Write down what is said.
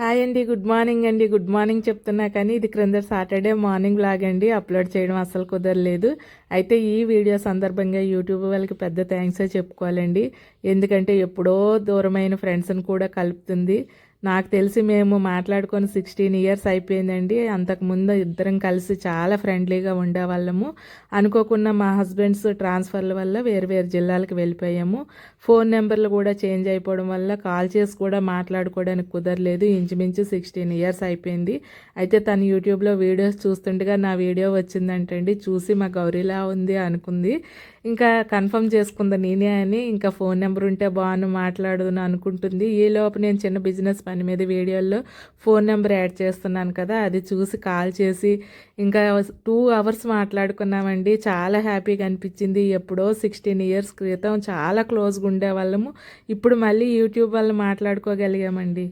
Hi అండి good morning అండి. Good morning చెప్తున్నా కానీ ఇది క్రింద సాటర్డే మార్నింగ్ బ్లాగ్ అండి. అప్లోడ్ చేయడం అసలు కుదరలేదు. అయితే ఈ వీడియో సందర్భంగా యూట్యూబ్ వాళ్ళకి పెద్ద థ్యాంక్సే చెప్పుకోవాలండి. ఎందుకంటే ఎప్పుడో దూరమైన ఫ్రెండ్స్ని కూడా కలుపుతుంది. నాకు తెలిసి మేము మాట్లాడుకొని సిక్స్టీన్ ఇయర్స్ అయిపోయిందండి. అంతకుముందు ఇద్దరం కలిసి చాలా ఫ్రెండ్లీగా ఉండేవాళ్ళము. అనుకోకుండా మా హస్బెండ్స్ ట్రాన్స్ఫర్ల వల్ల వేరు వేరు జిల్లాలకు వెళ్ళిపోయాము. ఫోన్ నెంబర్లు కూడా చేంజ్ అయిపోవడం వల్ల కాల్ చేసి కూడా మాట్లాడుకోవడానికి కుదరలేదు. ఇంచుమించు సిక్స్టీన్ ఇయర్స్ అయిపోయింది. అయితే తను యూట్యూబ్లో వీడియోస్ చూస్తుండగా నా వీడియో వచ్చిందంటండి. చూసి మా గౌరీలా ఉంది అనుకుంది. ఇంకా కన్ఫర్మ్ చేసుకుంది నేనే అని. ఇంకా ఫోన్ నెంబర్ ఉంటే బాగుండు మాట్లాడును అనుకుంటుంది. ఈ లోపు నేను చిన్న బిజినెస్ పని మీద వీడియోల్లో ఫోన్ నెంబర్ యాడ్ చేస్తున్నాను కదా అది చూసి కాల్ చేసి ఇంకా టూ అవర్స్ మాట్లాడుకున్నామండి. చాలా హ్యాపీగా అనిపించింది. ఎప్పుడో సిక్స్టీన్ ఇయర్స్ క్రితం చాలా క్లోజ్గా ఉండేవాళ్ళము. ఇప్పుడు మళ్ళీ యూట్యూబ్ వల్ల మాట్లాడుకోగలిగామండి.